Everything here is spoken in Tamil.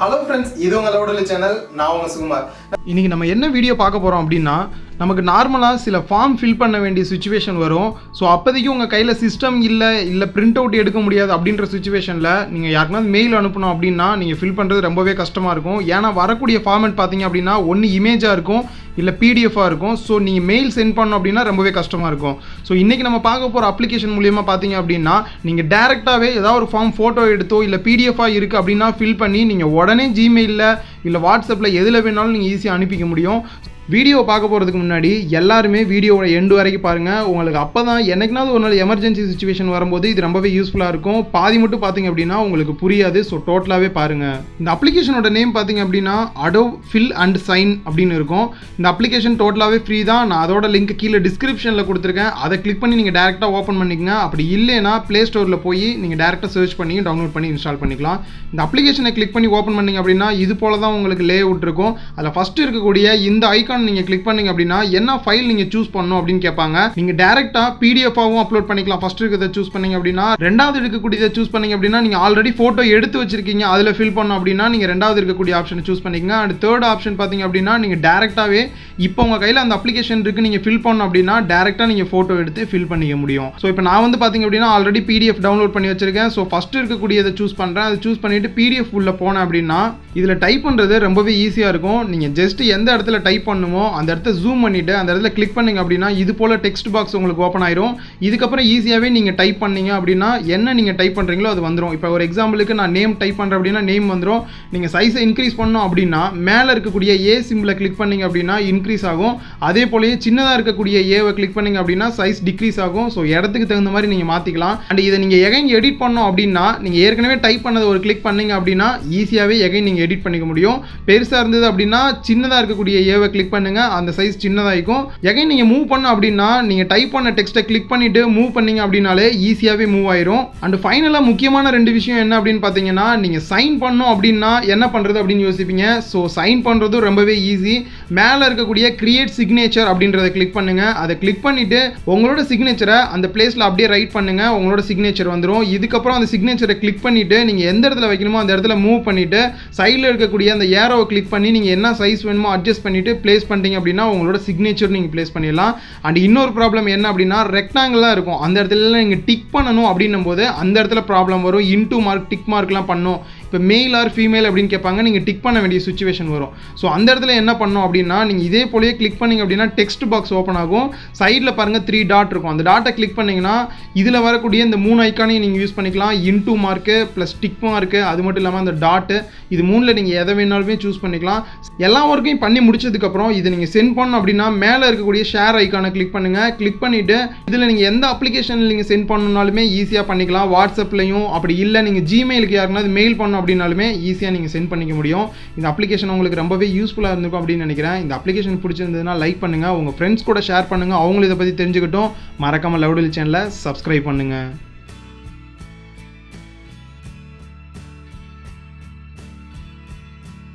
ஹலோ ஃப்ரெண்ட்ஸ் இது உங்கள் லவுடலி சேனல் நான் உங்கள் சுகுமார். இன்னைக்கு நம்ம என்ன வீடியோ பார்க்க போகிறோம் அப்படின்னா நமக்கு நார்மலாக சில ஃபார்ம் ஃபில் பண்ண வேண்டிய சுச்சுவேஷன் வரும். ஸோ அப்போதைக்கு உங்கள் கையில் சிஸ்டம் இல்லை இல்லை பிரிண்ட் அவுட் எடுக்க முடியாது அப்படின்ற சுச்சுவேஷனில் நீங்கள் யாருக்குனா மெயில் அனுப்பணும் அப்படின்னா நீங்கள் ஃபில் பண்ணுறது ரொம்பவே கஷ்டமாக இருக்கும். ஏன்னா வரக்கூடிய ஃபார்மேட் பார்த்தீங்க அப்படின்னா ஒன்று இமேஜாக இருக்கும் இல்லை பிடிஎஃபாக இருக்கும். ஸோ நீங்கள் மெயில் சென்ட் பண்ணோம் அப்படின்னா ரொம்பவே கஷ்டமாக இருக்கும். ஸோ இன்றைக்கி நம்ம பார்க்க போகிற அப்ளிகேஷன் மூலியமாக பார்த்தீங்க அப்படின்னா நீங்கள் டேரெக்டாகவே ஏதாவது ஒரு ஃபார்ம் ஃபோட்டோ எடுத்தோ இல்லை பிடிஎஃபாக இருக்குது அப்படின்னா ஃபில் பண்ணி நீங்கள் உடனே ஜிமெயிலில் இல்லை வாட்ஸ்அப்பில் எதில் வேணாலும் நீங்கள் ஈஸியாக அனுப்பிக்க முடியும். வீடியோ பார்க்க போகிறதுக்கு முன்னாடி எல்லாருமே வீடியோவோட எண்டு வரைக்கும் பாருங்கள் உங்களுக்கு அப்போ தான் என்னைக்குனாவது ஒரு நாள் எமர்ஜென்சி சுச்சுவேஷன் வரும்போது இது ரொம்பவே யூஸ்ஃபுல்லாக இருக்கும். பாதி மட்டும் பார்த்தீங்க அப்படின்னா உங்களுக்கு புரியாது. ஸோ டோட்டலாகவே பாருங்கள் இந்த அப்ளிகேஷனோட நேம் பார்த்தீங்க அப்படின்னா அடோ ஃபில் அண்ட் சைன் அப்படின்னு இருக்கும். இந்த அப்ளிகேஷன் டோட்டலாகவே ஃப்ரீ தான். நான் அதோட லிங்க் கீழே டிஸ்கிரிப்ஷனில் கொடுத்துருக்கேன். அதை கிளிக் பண்ணி நீங்கள் டேரெக்டாக ஓப்பன் பண்ணிக்கங்க. அப்படி இல்லைன்னா ப்ளே ஸ்டோரில் போய் நீங்கள் டேரெக்டாக சர்ச் பண்ணி டவுன்லோட் பண்ணி இன்ஸ்டால் பண்ணிக்கலாம். இந்த அப்ளிகேஷனை கிளிக் பண்ணி ஓப்பன் பண்ணிங்க அப்படின்னா இது போல தான் உங்களுக்கு லே அவுட் இருக்கும். அதில் ஃபஸ்ட்டு இருக்கக்கூடிய இந்த பட்டன் நீங்கள் கிளிக் பண்ணீங்க அப்படின்னா என்ன ஃபைல் நீங்கள் சூஸ் பண்ணணும் அப்படின்னு கேட்பாங்க. நீங்கள் டேரெக்டாக பிடிஎஃபாகவும் அப்லோட் பண்ணிக்கலாம். ஃபஸ்ட் இருக்கிறத சூஸ் பண்ணீங்க அப்படின்னா ரெண்டாவது இருக்கக்கூடியதை சூஸ் பண்ணீங்க அப்படின்னா நீங்கள் ஆல்ரெடி ஃபோட்டோ எடுத்து வச்சிருக்கீங்க. அதில் ஃபில் பண்ணோம் அப்படின்னா நீங்கள் ரெண்டாவது இருக்கக்கூடிய ஆப்ஷனை சூஸ் பண்ணிக்கங்க. அண்ட் தேர்ட் ஆப்ஷன் பார்த்தீங்க அப்படின்னா நீங்கள் டேரெக்டாகவே இப்போ உங்கள் கையில் அந்த அப்ளிகேஷன் இருக்குது நீங்கள் ஃபில் பண்ணணும் அப்படின்னா டேரெக்டாக நீங்கள் ஃபோட்டோ எடுத்து ஃபில் பண்ணிக்க முடியும். ஸோ இப்போ நான் வந்து பார்த்தீங்க அப்படின்னா ஆல்ரெடி பிடிஎஃப் டவுன்லோட் பண்ணி வச்சிருக்கேன். ஸோ ஃபஸ்ட்டு இருக்கக்கூடியதை சூஸ் பண்ணுறேன் அதை சூஸ் பண்ணிவிட்டு பிடிஎஃப் உள்ள போனேன் அப்படின்னா இதில் டைப் பண்ணுறது ரொம்பவே ஈஸியாக இருக்கும். நீங்கள் ஜஸ்ட் எந்த இடத்துல டைப் பண்ணுமோ அந்த இடத்த ஜூம் பண்ணிவிட்டு அந்த இடத்துல கிளிக் பண்ணீங்க அப்படின்னா இது போல் டெக்ஸ்ட் பாக்ஸ் உங்களுக்கு ஓப்பன் ஆயிரும். இதுக்கப்புறம் ஈஸியாகவே நீங்கள் டைப் பண்ணீங்க அப்படின்னா என்ன நீங்கள் டைப் பண்ணுறீங்களோ அது வந்துடும் இப்போ ஒரு எக்ஸாம்பிளுக்கு நான் நேம் டைப் பண்ணுறேன் அப்படின்னா நேம் வந்துடும் நீங்கள் சைஸை இன்க்ரீஸ் பண்ணோம் அப்படின்னா மேலே இருக்கக்கூடிய ஏ சிம்பிளை கிளிக் பண்ணீங்க அப்படின்னா இன்க்ரீஸ் ஆகும். அதே போலயே சின்னதாக இருக்கக்கூடிய ஏவை கிளிக் பண்ணிங்க அப்படின்னா சைஸ் டிக்ரீஸ் ஆகும். ஸோ இடத்துக்கு தகுந்த மாதிரி நீங்கள் மாற்றிக்கலாம் அண்ட் இதை நீங்கள் எகைன் எடிட் பண்ணோம் அப்படின்னா நீங்கள் ஏற்கனவே டைப் பண்ணதை ஒரு கிளிக் பண்ணிங்க அப்படின்னா ஈஸியாகவே எகைன் நீங்கள் எடிட் பண்ணிக்க முடியும். பெருசாக இருந்தது அப்படின்னா சின்னதாக இருக்கக்கூடிய ஏவை கிளிக் பண்ணுங்க. அந்த சைஸ் சின்னதாகிக்கும் எகைன் நீங்கள் மூவ் பண்ணோம் அப்படின்னா நீங்கள் டைப் பண்ண டெக்ஸ்ட்டை கிளிக் பண்ணிட்டு மூவ் பண்ணீங்க அப்படின்னாலே ஈஸியாகவே மூவ் ஆயிரும். அண்ட் ஃபைனலாக முக்கியமான ரெண்டு விஷயம் என்ன அப்படின்னு பார்த்தீங்கன்னா நீங்கள் சைன் பண்ணோம் அப்படின்னா என்ன பண்ணுறது அப்படின்னு யோசிப்பீங்க. ஸோ சைன் பண்ணுறதும் ரொம்பவே ஈஸி மேலே இருக்கக்கூடிய கிரியேட் சிக்னேச்சர் அப்படின்றத கிளிக் பண்ணுங்க. அதை கிளிக் பண்ணிட்டு உங்களோட சிக்னேச்சரை அந்த பிளேஸில் அப்படியே ரைட் பண்ணுங்க. உங்களோட சிக்னேச்சர் வந்துடும் இதுக்கப்புறம் அந்த சிக்னேச்சரை கிளிக் பண்ணிட்டு நீங்கள் எந்த இடத்துல வைக்கணுமோ அந்த இடத்துல மூவ் பண்ணிட்டு சைடில் இருக்கக்கூடிய அந்த ஏரோவை கிளிக் பண்ணி நீங்கள் என்ன சைஸ் வேணுமோ அட்ஜஸ்ட் பண்ணிட்டு பிளேஸ் பண்ணிட்டீங்க அப்படின்னா உங்களோட சிக்னேச்சர் நீங்கள் பிளேஸ் பண்ணிடலாம். அண்ட் இன்னொரு ப்ராப்ளம் என்ன அப்படின்னா ரெக்டாங்கிளாக இருக்கும். அந்த இடத்துல நீங்கள் டிக் பண்ணணும் அப்படின்னும் போது அந்த இடத்துல ப்ராப்ளம் வரும். இன்டூ மார்க் டிக் மார்க்லாம் பண்ணும். இப்போ மெயில் ஆர் ஃபீமேல் அப்படின்னு கேட்பாங்க நீங்கள் டிக் பண்ண வேண்டிய சுச்சுவேஷன் வரும். ஸோ அந்த இடத்துல என்ன பண்ணோம் அப்படின்னா நீங்கள் இதே போலயே கிளிக் பண்ணீங்க அப்படின்னா டெக்ஸ்ட் பாக்ஸ் ஓப்பன் ஆகும். சைடில் பாருங்கள் த்ரீ டாட் இருக்கும். அந்த டாட்டை கிளிக் பண்ணிங்கன்னா இதில் வரக்கூடிய இந்த மூணு ஐக்கானையும் நீங்கள் யூஸ் பண்ணிக்கலாம். Into mark plus tick mark அது மட்டும் இல்லாமல் அந்த டாட்டு இது மூணில் நீங்கள் எதை வேணாலுமே சூஸ் பண்ணிக்கலாம். எல்லா ஒர்க்கையும் பண்ணி முடிச்சதுக்கப்புறம் இதை நீங்கள் சென்ட் பண்ணணும் அப்படின்னா மேலே இருக்கக்கூடிய ஷேர் ஐக்கானை கிளிக் பண்ணுங்கள் கிளிக் பண்ணிவிட்டு இதில் நீங்கள் எந்த அப்ளிகேஷனில் நீங்கள் சென்ட் பண்ணணுனாலுமே ஈஸியாக பண்ணிக்கலாம். வாட்ஸ்அப்லையும் அப்படி இல்லை. நீங்கள் ஜிமெயிலுக்கு யாருன்னா மெயில் பண்ணணும் அப்படின்னாலுமே ஈஸியாக நீங்கள் சென்ட் பண்ணிக்க முடியும். இந்த அப்ளிகேஷன் உங்களுக்கு ரொம்பவே யூஸ்ஃபுல்லாக இருந்திருக்கும் அப்படின்னு நினைக்கிறேன். இந்த அப்ளிகேஷன் பிடிச்சிருந்ததுன்னா லைக் பண்ணுங்கள் உங்கள் ஃப்ரெண்ட்ஸ் கூட ஷேர் பண்ணுங்கள் அவங்களும் இதை பற்றி தெரிஞ்சுக்கிட்டும். மறக்காமல் லவ்டில் சேனலை சப்ஸ்கிரைப் பண்ணுங்கள்